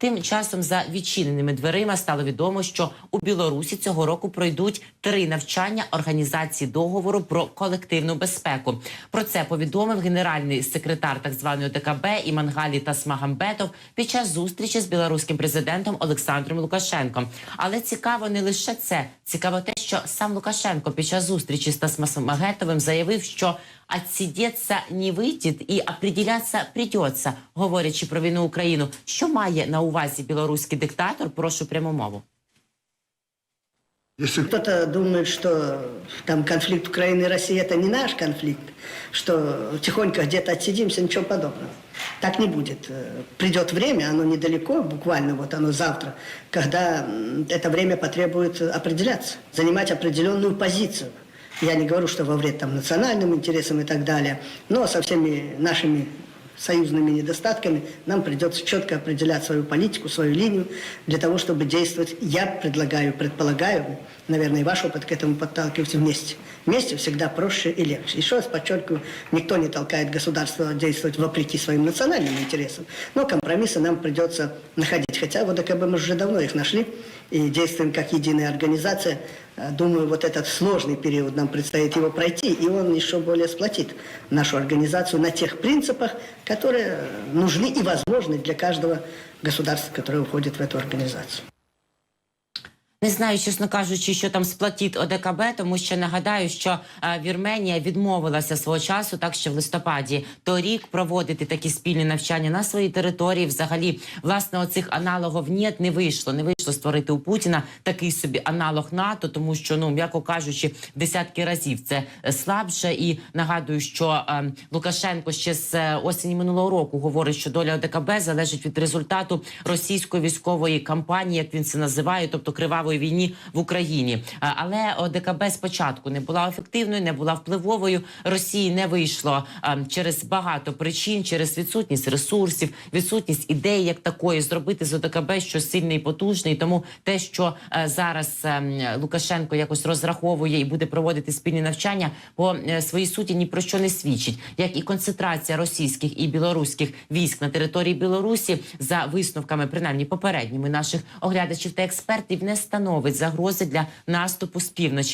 Тим часом за відчиненими дверима стало відомо, що у Білорусі цього року пройдуть три навчання організації договору про колективну безпеку. Про це повідомив генеральний секретар так званої ОДКБ Імангалі Тасмагамбетов під час зустрічі з білоруським президентом Олександром Лукашенком. Але цікаво не лише це. Цікаво те, що сам Лукашенко під час зустрічі з Тасмагамбетовим заявив, що «отсидеться не вийде і определяться придеться, говорячи про війну Україну. Що має на увазі білоруський диктатор? Прошу пряму мову. Если Кто-то думает, что там конфликт Украины и России это не наш конфликт, что тихонько где-то отсидимся, ничего подобного. Так не будет. Э, Придет время, оно недалеко, буквально вот оно завтра, когда м, это время потребует определяться, занимать определенную позицию. Я не говорю, что во вред там, национальным интересам и так далее, но со всеми нашими союзными недостатками, нам придется четко определять свою политику, свою линию для того, чтобы действовать. Я предлагаю, предполагаю, наверное, и ваш опыт к этому подталкивается вместе. Вместе всегда проще и легче. Еще раз подчеркиваю, никто не толкает государство действовать вопреки своим национальным интересам, но компромиссы нам придется находить. Хотя вот ОКБ мы уже давно их нашли и действуем как единая организация. Э, Думаю, вот этот сложный период нам предстоит его пройти, и он еще более сплотит нашу организацию на тех принципах, которые нужны и возможны для каждого государства, которое входит в эту организацию. Не знаю, чесно кажучи, що там сплатить ОДКБ, тому що нагадаю, що е, Вірменія відмовилася свого часу, так що в листопаді торік проводити такі спільні навчання на своїй території. Взагалі, власне, оцих аналогів нет, не вийшло. Не вийшло створити у Путіна такий собі аналог НАТО, тому що ну м'яко кажучи, десятки разів це е, слабше. І нагадую, що е, Лукашенко ще з е, осені минулого року говорить, що доля ОДКБ залежить від результату російської військової кампанії, як він це називає, тобто кривавої війні в Україні. Але ОДКБ спочатку не була ефективною, не була впливовою. Росії не вийшло а, через багато причин, через відсутність ресурсів, відсутність ідеї як такої зробити з ОДКБ щось сильне і потужне. Тому те, що е, зараз ем, Лукашенко якось розраховує і буде проводити спільні навчання, по е, своїй суті ні про що не свідчить, як і концентрація російських і білоруських військ на території Білорусі за висновками, принаймні попередніми наших оглядачів та експертів, не становить загрози для наступу з півночі.